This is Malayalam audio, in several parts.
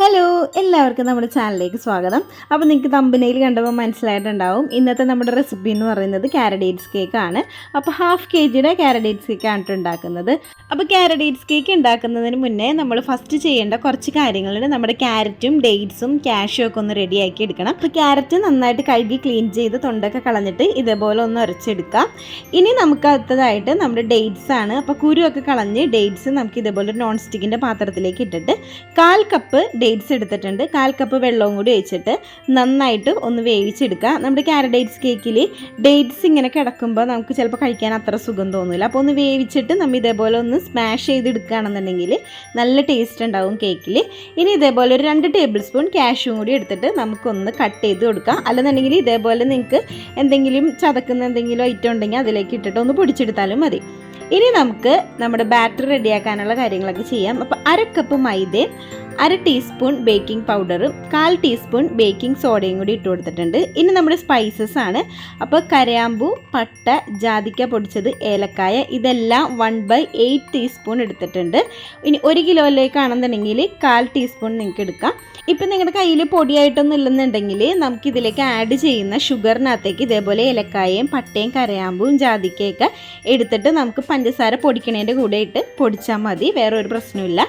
ഹലോ എല്ലാവർക്കും നമ്മുടെ ചാനലിലേക്ക് സ്വാഗതം. അപ്പോൾ നിങ്ങൾക്ക് തമ്പനയിൽ കണ്ടപ്പോൾ മനസ്സിലായിട്ടുണ്ടാവും. ഇന്നത്തെ നമ്മുടെ റെസിപ്പി എന്ന് പറയുന്നത് കാരഡേറ്റ്സ് കേക്ക് ആണ്. അപ്പോൾ ഹാഫ് കെ ജിയുടെ കാരഡേറ്റ്സ് കേക്ക് ആണ് ട്ടോ ഉണ്ടാക്കുന്നത്. അപ്പോൾ കാരഡേറ്റ്സ് കേക്ക് ഉണ്ടാക്കുന്നതിന് മുന്നേ നമ്മൾ ഫസ്റ്റ് ചെയ്യേണ്ട കുറച്ച് കാര്യങ്ങളുണ്ട്. നമ്മുടെ ക്യാരറ്റും ഡേറ്റ്സും കാഷ്യും ഒക്കെ ഒന്ന് റെഡിയാക്കി എടുക്കണം. അപ്പോൾ ക്യാരറ്റ് നന്നായിട്ട് കഴുകി ക്ലീൻ ചെയ്ത് തൊണ്ടൊക്കെ കളഞ്ഞിട്ട് ഇതേപോലെ ഒന്ന് ഉരച്ചെടുക്കാം ഇനി നമുക്ക് അടുത്തതായിട്ട് നമ്മുടെ ഡേറ്റ്സ് ആണ്. അപ്പോൾ കുരുവൊക്കെ കളഞ്ഞ് ഡേറ്റ്സ് നമുക്ക് ഇതേപോലെ നോൺ സ്റ്റിക്കിന്റെ പാത്രത്തിലേക്ക് ഇട്ടിട്ട് കാൽ കപ്പ് ഡേറ്റ്സ് എടുത്തിട്ടുണ്ട്. കാൽ കപ്പ് വെള്ളവും കൂടി ഒഴിച്ചിട്ട് നന്നായിട്ട് ഒന്ന് വേവിച്ചെടുക്കുക. നമ്മുടെ കാരഡേറ്റ്സ് കേക്കിൽ ഡേറ്റ്സ് ഇങ്ങനെ കിടക്കുമ്പോൾ നമുക്ക് ചിലപ്പോൾ കഴിക്കാൻ അത്ര സുഖം തോന്നില്ല അപ്പോൾ ഒന്ന് വേവിച്ചിട്ട് നമ്മൾ ഇതേപോലെ ഒന്ന് സ്മാഷ് ചെയ്തെടുക്കുകയാണെന്നുണ്ടെങ്കിൽ നല്ല ടേസ്റ്റ് ഉണ്ടാവും കേക്കിൽ ഇനി ഇതേപോലെ ഒരു രണ്ട് ടേബിൾ സ്പൂൺ ക്യാഷും കൂടി എടുത്തിട്ട് നമുക്കൊന്ന് കട്ട് ചെയ്ത് കൊടുക്കാം. അല്ലെന്നുണ്ടെങ്കിൽ ഇതേപോലെ നിങ്ങൾക്ക് എന്തെങ്കിലും ചതക്കുന്ന എന്തെങ്കിലും ഐറ്റം ഉണ്ടെങ്കിൽ അതിലേക്ക് ഇട്ടിട്ട് ഒന്ന് പൊടിച്ചെടുത്താലും മതി. ഇനി നമുക്ക് നമ്മുടെ ബാറ്റർ റെഡിയാക്കാനുള്ള കാര്യങ്ങളൊക്കെ ചെയ്യാം. അപ്പോൾ അര കപ്പ് മൈദയും അര ടീസ്പൂൺ ബേക്കിംഗ് പൗഡറും കാൽ ടീസ്പൂൺ ബേക്കിംഗ് സോഡയും കൂടി ഇട്ട് കൊടുത്തിട്ടുണ്ട്. ഇനി നമ്മുടെ സ്പൈസസ് ആണ്. അപ്പോൾ കരയാമ്പു പട്ട ജാതിക്ക പൊടിച്ചത് ഏലക്കായ ഇതെല്ലാം വൺ ബൈ എയ്റ്റ് ടീസ്പൂൺ എടുത്തിട്ടുണ്ട്. ഇനി ഒരു കിലോയിലേക്കാണെന്നുണ്ടെങ്കിൽ കാൽ ടീസ്പൂൺ നിങ്ങൾക്ക് എടുക്കാം. ഇപ്പം നിങ്ങളുടെ കയ്യിൽ പൊടിയായിട്ടൊന്നും ഇല്ലെന്നുണ്ടെങ്കിൽ നമുക്ക് ഇതിലേക്ക് ആഡ് ചെയ്യുന്ന ഷുഗറിനകത്തേക്ക് ഇതേപോലെ ഏലക്കായയും പട്ടയും കരയാമ്പും ജാതിക്കയൊക്കെ എടുത്തിട്ട് നമുക്ക് പഞ്ചസാര പൊടിക്കണേന്റെ കൂടെ ഇട്ട് പൊടിച്ചാൽ മതി. വേറെ ഒരു പ്രശ്നമില്ല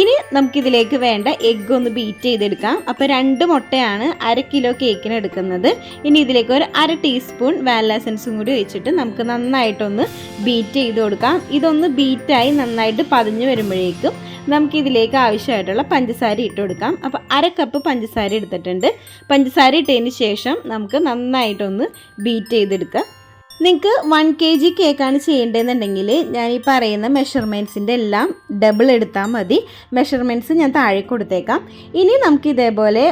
ഇനി നമുക്കിതിലേക്ക് വേണ്ട എഗ്ഗ് ഒന്ന് ബീറ്റ് ചെയ്തെടുക്കാം. അപ്പോൾ രണ്ട് മുട്ടയാണ് അര കിലോ കേക്കിന് എടുക്കുന്നത്. ഇനി ഇതിലേക്ക് ഒരു അര ടീസ്പൂൺ വാനില എസൻസും കൂടി ഒഴിച്ചിട്ട് നമുക്ക് നന്നായിട്ടൊന്ന് ബീറ്റ് ചെയ്ത് കൊടുക്കാം. ഇതൊന്ന് ബീറ്റായി നന്നായിട്ട് പതിഞ്ഞ് വരുമ്പോഴേക്കും നമുക്ക് ഇതിലേക്ക് ആവശ്യമായിട്ടുള്ള പഞ്ചസാര ഇട്ട് കൊടുക്കാം. അപ്പോൾ അര കപ്പ് പഞ്ചസാര എടുത്തിട്ടുണ്ട്. പഞ്ചസാര ഇട്ടതിന് ശേഷം നമുക്ക് നന്നായിട്ടൊന്ന് ബീറ്റ് ചെയ്തെടുക്കാം. നിങ്ങൾക്ക് വൺ കെ ജി കേക്കാണ് ചെയ്യേണ്ടതെന്നുണ്ടെങ്കിൽ ഞാൻ ഈ പറയുന്ന മെഷർമെന്റ്സിന്റെ എല്ലാം ഡബിൾ എടുത്താൽ മതി. മെഷർമെന്റ്സ് ഞാൻ താഴെ കൊടുത്തേക്കാം. ഇനി നമുക്ക് ഇതേപോലെ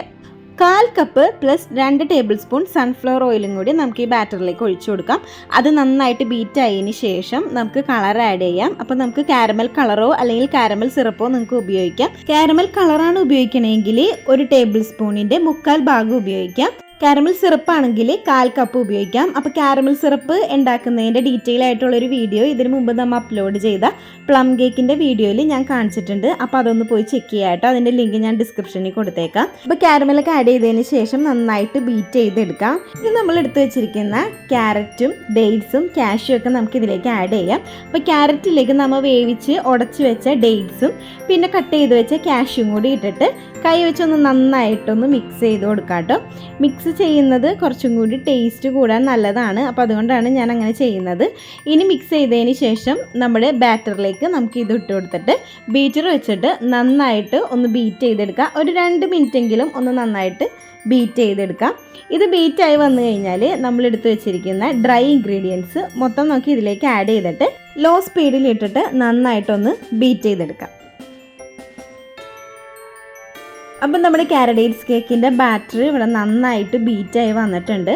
കാൽ കപ്പ് പ്ലസ് രണ്ട് ടേബിൾ സ്പൂൺ സൺഫ്ലവർ ഓയിലും കൂടി നമുക്ക് ഈ ബാറ്ററിലേക്ക് ഒഴിച്ചു കൊടുക്കാം. അത് നന്നായിട്ട് ബീറ്റ് ആയതിന് ശേഷം നമുക്ക് കളർ ആഡ് ചെയ്യാം. അപ്പോൾ നമുക്ക് കാരമൽ കളറോ അല്ലെങ്കിൽ കാരമൽ സിറപ്പോ നിങ്ങൾക്ക് ഉപയോഗിക്കാം. കാരമൽ കളറാണ് ഉപയോഗിക്കണമെങ്കിൽ ഒരു ടേബിൾ സ്പൂണിന്റെ മുക്കാൽ ഭാഗം ഉപയോഗിക്കാം. കാരമൽ സിറപ്പ് ആണെങ്കിൽ കാൽ കപ്പ് ഉപയോഗിക്കാം. അപ്പോൾ കാരമൽ സിറപ്പ് ഉണ്ടാക്കുന്നതിന്റെ ഡീറ്റെയിൽ ആയിട്ടുള്ള ഒരു വീഡിയോ ഇതിനു മുമ്പ് നമ്മൾ അപ്ലോഡ് ചെയ്ത പ്ലം കേക്കിന്റെ വീഡിയോയിൽ ഞാൻ കാണിച്ചിട്ടുണ്ട്. അപ്പോൾ അതൊന്ന് പോയി ചെക്ക് ചെയ്യാം കേട്ടോ. അതിന്റെ ലിങ്ക് ഞാൻ ഡിസ്ക്രിപ്ഷനിൽ കൊടുത്തേക്കാം. അപ്പോൾ കാരമലൊക്കെ ആഡ് ചെയ്തതിന് ശേഷം നന്നായിട്ട് ബീറ്റ് ചെയ്തെടുക്കാം. ഇനി നമ്മൾ എടുത്തു വെച്ചിരിക്കുന്ന ക്യാരറ്റും ഡേറ്റ്സും കാഷ്യും ഒക്കെ നമുക്ക് ഇതിലേക്ക് ആഡ് ചെയ്യാം. അപ്പോൾ ക്യാരറ്റിലേക്ക് നമ്മൾ വേവിച്ച് ഉടച്ച് വെച്ച ഡേറ്റ്സും പിന്നെ കട്ട് ചെയ്ത് വെച്ച കാഷ്യും കൂടി ഇട്ടിട്ട് കൈ വെച്ചൊന്ന് നന്നായിട്ടൊന്ന് മിക്സ് ചെയ്ത് കൊടുക്കാം കേട്ടോ. മിക്സ് ചെയ്യുന്നത് കുറച്ചും കൂടി ടേസ്റ്റ് കൂടാൻ നല്ലതാണ്. അപ്പോൾ അതുകൊണ്ടാണ് ഞാൻ അങ്ങനെ ചെയ്യുന്നത്. ഇനി മിക്സ് ചെയ്തതിന് ശേഷം നമ്മുടെ ബാറ്ററിലേക്ക് നമുക്ക് ഇത് ഇട്ട് കൊടുത്തിട്ട് ബീറ്റർ വെച്ചിട്ട് നന്നായിട്ട് ഒന്ന് ബീറ്റ് ചെയ്തെടുക്കുക ഒരു രണ്ട് മിനിറ്റെങ്കിലും ഒന്ന് നന്നായിട്ട് ബീറ്റ് ചെയ്തെടുക്കാം. ഇത് ബീറ്റായി വന്നു കഴിഞ്ഞാൽ നമ്മൾ എടുത്തു വെച്ചിരിക്കുന്ന ഡ്രൈ ഇൻഗ്രീഡിയൻസ് മൊത്തം നോക്കി ഇതിലേക്ക് ആഡ് ചെയ്തിട്ട് ലോ സ്പീഡിൽ ഇട്ടിട്ട് നന്നായിട്ടൊന്ന് ബീറ്റ് ചെയ്തെടുക്കാം. അപ്പം നമ്മുടെ കാരഡേറ്റ്സ് കേക്കിന്റെ ബാറ്ററി ഇവിടെ നന്നായിട്ട് ബീറ്റായി വന്നിട്ടുണ്ട്.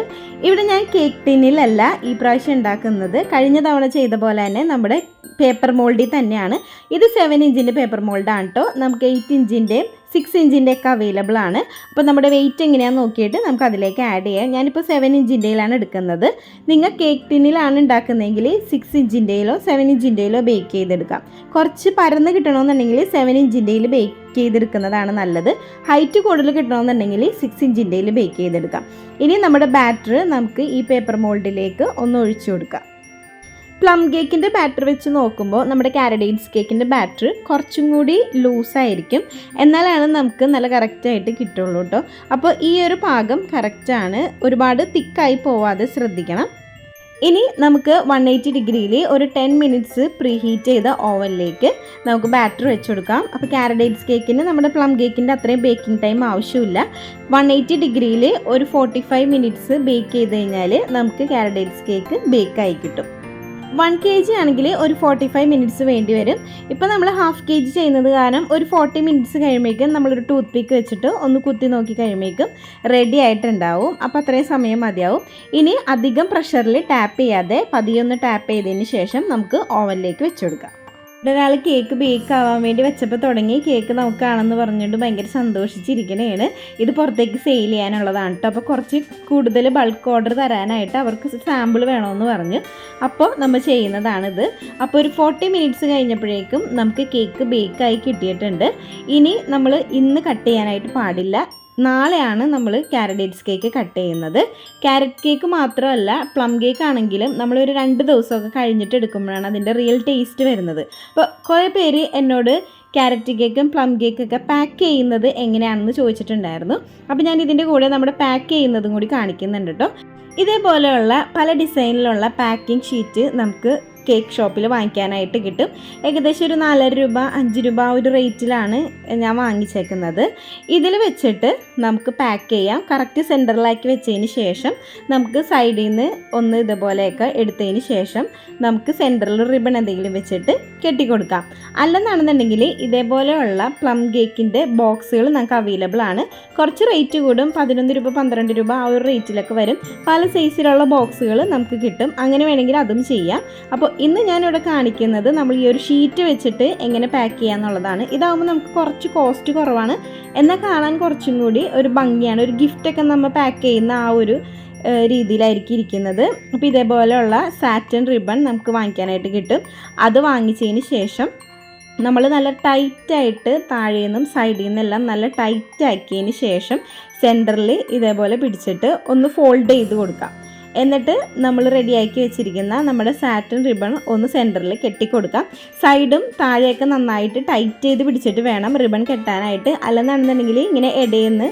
ഇവിടെ ഞാൻ കേക്ക് ടിന്നിലല്ല ഈ പ്രാവശ്യം ഉണ്ടാക്കുന്നത്. കഴിഞ്ഞ തവണ ചെയ്ത പോലെ തന്നെ നമ്മുടെ പേപ്പർ മോൾഡിൽ തന്നെയാണ്. ഇത് സെവൻ ഇഞ്ചിന്റെ പേപ്പർ മോൾഡാണ് കേട്ടോ നമുക്ക് എയ്റ്റ് ഇഞ്ചിന്റെയും സിക്സ് ഇഞ്ചിന്റെ ഒക്കെ അവൈലബിൾ ആണ്. അപ്പോൾ നമ്മുടെ വെയിറ്റ് എങ്ങനെയാണെന്ന് നോക്കിയിട്ട് നമുക്ക് അതിലേക്ക് ആഡ് ചെയ്യാം. ഞാനിപ്പോൾ സെവൻ ഇഞ്ചിന്റെയിലാണ് എടുക്കുന്നത്. നിങ്ങൾ കേക്ക് ടിന്നിലാണ് ഉണ്ടാക്കുന്നതെങ്കിൽ സിക്സ് ഇഞ്ചിന്റെയിലോ സെവൻ ഇഞ്ചിന്റെയിലോ ബേക്ക് ചെയ്തെടുക്കാം. കുറച്ച് പരന്ന് കിട്ടണമെന്നുണ്ടെങ്കിൽ സെവൻ ഇഞ്ചിന്റെയിൽ ബേക്ക് ചെയ്തെടുക്കുന്നതാണ് നല്ലത്. ഹൈറ്റ് കൂടുതൽ കിട്ടണമെന്നുണ്ടെങ്കിൽ സിക്സ് ഇഞ്ചിന്റെയിൽ ബേക്ക് ചെയ്തെടുക്കാം. ഇനി നമ്മുടെ ബാറ്റർ നമുക്ക് ഈ പേപ്പർ മോൾഡിലേക്ക് ഒന്ന് ഒഴിച്ചു കൊടുക്കാം. പ്ലം കേക്കിന്റെ ബാറ്റർ വെച്ച് നോക്കുമ്പോൾ നമ്മുടെ കാരഡൈൻസ് കേക്കിന്റെ ബാറ്റർ കുറച്ചും കൂടി ലൂസായിരിക്കും എന്നാലാണ് നമുക്ക് നല്ല കറക്റ്റായിട്ട് കിട്ടുള്ളൂ കേട്ടോ അപ്പോൾ ഈ ഒരു പാകം കറക്റ്റാണ് ഒരുപാട് തിക്കായി പോവാതെ ശ്രദ്ധിക്കണം. ഇനി നമുക്ക് വൺ എയ്റ്റി ഡിഗ്രിയിൽ ഒരു ടെൻ മിനിറ്റ്സ് പ്രീ ഹീറ്റ് ചെയ്ത ഓവനിലേക്ക് നമുക്ക് ബാറ്റർ വെച്ച് കൊടുക്കാം. അപ്പോൾ കാരഡൈറ്റ്സ് കേക്കിന് നമ്മുടെ പ്ലം കേക്കിന്റെ അത്രയും ബേക്കിംഗ് ടൈം ആവശ്യമില്ല. വൺ എയ്റ്റി ഡിഗ്രിയിൽ ഒരു ഫോർട്ടി ഫൈവ് മിനിറ്റ്സ് ബേക്ക് ചെയ്ത് കഴിഞ്ഞാൽ നമുക്ക് കാരഡൈറ്റ്സ് കേക്ക് ബേക്കായി കിട്ടും. വൺ കെ ജി ആണെങ്കിൽ ഒരു ഫോർട്ടി ഫൈവ് മിനിറ്റ്സ് വേണ്ടി വരും. ഇപ്പോൾ നമ്മൾ ഹാഫ് കെ ജി ചെയ്യുന്നത് കാരണം ഒരു ഫോർട്ടി മിനിറ്റ്സ് കഴിയുമ്പോഴേക്കും നമ്മളൊരു ടൂത്ത് പിക്ക് വെച്ചിട്ട് ഒന്ന് കുത്തി നോക്കി കഴിയുമ്പോഴേക്കും റെഡി ആയിട്ടുണ്ടാവും. അപ്പോൾ അത്രയും സമയം മതിയാവും. ഇനി അധികം പ്രഷറിൽ ടാപ്പ് ചെയ്യാതെ പതിയൊന്ന് ടാപ്പ് ചെയ്തതിന് ശേഷം നമുക്ക് ഓവനിലേക്ക് വെച്ച് കൊടുക്കാം. ഒരാൾ കേക്ക് ബേക്ക് ആവാൻ വേണ്ടി വെച്ചപ്പോൾ തുടങ്ങി കേക്ക് നമുക്കാണെന്ന് പറഞ്ഞുകൊണ്ട് ഭയങ്കര സന്തോഷിച്ചിരിക്കണേണ്. ഇത് പുറത്തേക്ക് സെയിൽ ചെയ്യാനുള്ളതാണ് കേട്ടോ അപ്പോൾ കുറച്ച് കൂടുതൽ ബൾക്ക് ഓർഡർ തരാനായിട്ട് അവർക്ക് സാമ്പിൾ വേണമെന്ന് പറഞ്ഞു. അപ്പോൾ നമ്മൾ ചെയ്യുന്നതാണിത്. അപ്പോൾ ഒരു ഫോർട്ടി മിനിറ്റ്സ് കഴിഞ്ഞപ്പോഴേക്കും നമുക്ക് കേക്ക് ബേക്കായി കിട്ടിയിട്ടുണ്ട്. ഇനി നമ്മൾ ഇന്ന് കട്ട് ചെയ്യാനായിട്ട് പാടില്ല. നാളെയാണ് നമ്മൾ കാരഡേറ്റ്സ് കേക്ക് കട്ട് ചെയ്യുന്നത്. ക്യാരറ്റ് കേക്ക് മാത്രമല്ല പ്ലം കേക്ക് ആണെങ്കിലും നമ്മളൊരു രണ്ട് ദിവസമൊക്കെ കഴിഞ്ഞിട്ട് എടുക്കുമ്പോഴാണ് അതിന്റെ റിയൽ ടേസ്റ്റ് വരുന്നത്. അപ്പോൾ കുറേ പേര് എന്നോട് ക്യാരറ്റ് കേക്കും പ്ലം കേക്കൊക്കെ പാക്ക് ചെയ്യുന്നത് എങ്ങനെയാണെന്ന് ചോദിച്ചിട്ടുണ്ടായിരുന്നു. അപ്പോൾ ഞാൻ ഇതിന്റെ കൂടെ നമ്മുടെ പാക്ക് ചെയ്യുന്നതും കൂടി കാണിക്കുന്നുണ്ട് കേട്ടോ. ഇതേപോലെയുള്ള പല ഡിസൈനിലുള്ള പാക്കിംഗ് ഷീറ്റ് നമുക്ക് കേക്ക് ഷോപ്പിൽ വാങ്ങിക്കാനായിട്ട് കിട്ടും. ഏകദേശം ഒരു നാലര രൂപ അഞ്ച് രൂപ ഒരു റേറ്റിലാണ് ഞാൻ വാങ്ങിച്ചേക്കുന്നത്. ഇതിൽ വെച്ചിട്ട് നമുക്ക് പാക്ക് ചെയ്യാം. കറക്റ്റ് സെന്ററിലാക്കി വെച്ചതിന് ശേഷം നമുക്ക് സൈഡിൽ നിന്ന് ഒന്ന് ഇതുപോലെയൊക്കെ എടുത്തതിന് ശേഷം നമുക്ക് സെന്ററിൽ റിബൺ എന്തെങ്കിലും വെച്ചിട്ട് കെട്ടിക്കൊടുക്കാം. അല്ലെന്നാണെന്നുണ്ടെങ്കിൽ ഇതേപോലെയുള്ള പ്ലം കേക്കിന്റെ ബോക്സുകൾ നമുക്ക് അവൈലബിൾ ആണ്. കുറച്ച് റേറ്റ് കൂടും. പതിനൊന്ന് രൂപ പന്ത്രണ്ട് രൂപ ആ ഒരു റേറ്റിലൊക്കെ വരും. പല സൈസിലുള്ള ബോക്സുകൾ നമുക്ക് കിട്ടും. അങ്ങനെ വേണമെങ്കിൽ അതും ചെയ്യാം. അപ്പോൾ ഇന്ന് ഞാനിവിടെ കാണിക്കുന്നത് നമ്മൾ ഈ ഒരു ഷീറ്റ് വെച്ചിട്ട് എങ്ങനെ പാക്ക് ചെയ്യുക എന്നുള്ളതാണ്. ഇതാകുമ്പോൾ നമുക്ക് കുറച്ച് കോസ്റ്റ് കുറവാണ്. എന്നാൽ കാണാൻ കുറച്ചും കൂടി ഒരു ഭംഗിയാണ്. ഒരു ഗിഫ്റ്റൊക്കെ നമ്മൾ പാക്ക് ചെയ്യുന്ന ആ ഒരു രീതിയിലായിരിക്കും ഇരിക്കുന്നത്. അപ്പോൾ ഇതേപോലെയുള്ള സാറ്റൻ റിബൺ നമുക്ക് വാങ്ങിക്കാനായിട്ട് കിട്ടും. അത് വാങ്ങിച്ചതിന് ശേഷം നമ്മൾ നല്ല ടൈറ്റായിട്ട് താഴെ നിന്നും സൈഡിൽ നിന്നെല്ലാം നല്ല ടൈറ്റ് ആക്കിയതിന് ശേഷം സെന്ററിൽ ഇതേപോലെ പിടിച്ചിട്ട് ഒന്ന് ഫോൾഡ് ചെയ്ത് കൊടുക്കാം. എന്നിട്ട് നമ്മൾ റെഡിയാക്കി വെച്ചിരിക്കുന്ന നമ്മുടെ സാറ്റൻ റിബൺ ഒന്ന് സെന്ററിൽ കെട്ടിക്കൊടുക്കാം. സൈഡും താഴെയൊക്കെ നന്നായിട്ട് ടൈറ്റ് ചെയ്ത് പിടിച്ചിട്ട് വേണം റിബൺ കെട്ടാനായിട്ട്. അല്ലെന്നാണെന്നുണ്ടെങ്കിൽ ഇങ്ങനെ ഇടയിന്ന്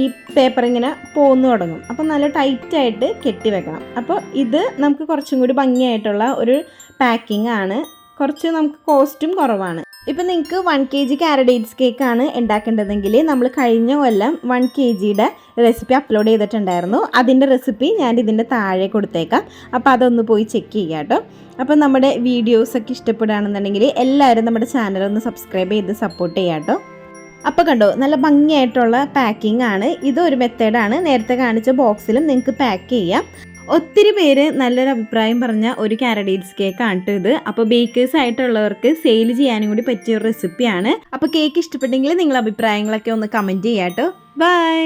ഈ പേപ്പർ ഇങ്ങനെ പോന്നു തുടങ്ങും. അപ്പോൾ നല്ല ടൈറ്റായിട്ട് കെട്ടി വെക്കണം. അപ്പോൾ ഇത് നമുക്ക് കുറച്ചും കൂടി ഭംഗിയായിട്ടുള്ള ഒരു പാക്കിംഗ് ആണ്. കുറച്ച് നമുക്ക് കോസ്റ്റും കുറവാണ്. ഇപ്പം നിങ്ങൾക്ക് വൺ കെ ജി കാരഡേറ്റ്സ് കേക്കാണ് ഉണ്ടാക്കേണ്ടതെങ്കിൽ നമ്മൾ കഴിഞ്ഞ കൊല്ലം വൺ കെ ജിയുടെ റെസിപ്പി അപ്ലോഡ് ചെയ്തിട്ടുണ്ടായിരുന്നു. അതിന്റെ റെസിപ്പി ഞാൻ ഇതിന്റെ താഴെ കൊടുത്തേക്കാം. അപ്പോൾ അതൊന്ന് പോയി ചെക്ക് ചെയ്യുക കേട്ടോ. അപ്പോൾ നമ്മുടെ വീഡിയോസൊക്കെ ഇഷ്ടപ്പെടുകയാണെന്നുണ്ടെങ്കിൽ എല്ലാവരും നമ്മുടെ ചാനൽ ഒന്ന് സബ്സ്ക്രൈബ് ചെയ്ത് സപ്പോർട്ട് ചെയ്യാം കേട്ടോ. അപ്പോൾ കണ്ടോ നല്ല ഭംഗിയായിട്ടുള്ള പാക്കിംഗ് ആണ്. ഇതൊരു മെത്തേഡാണ് നേരത്തെ കാണിച്ച ബോക്സിലും നിങ്ങൾക്ക് പാക്ക് ചെയ്യാം. ഒത്തിരി പേര് നല്ലൊരു അഭിപ്രായം പറഞ്ഞ ഒരു കാരഡേറ്റ്സ് കേക്കാണ് കേട്ടോ ഇത്. അപ്പോൾ ബേക്കേഴ്സ് ആയിട്ടുള്ളവർക്ക് സെയിൽ ചെയ്യാനും കൂടി പറ്റിയ ഒരു റെസിപ്പിയാണ് അപ്പോൾ കേക്ക് ഇഷ്ടപ്പെട്ടെങ്കിൽ നിങ്ങൾ അഭിപ്രായങ്ങളൊക്കെ ഒന്ന് കമന്റ് ചെയ്യാട്ടോ. ബൈ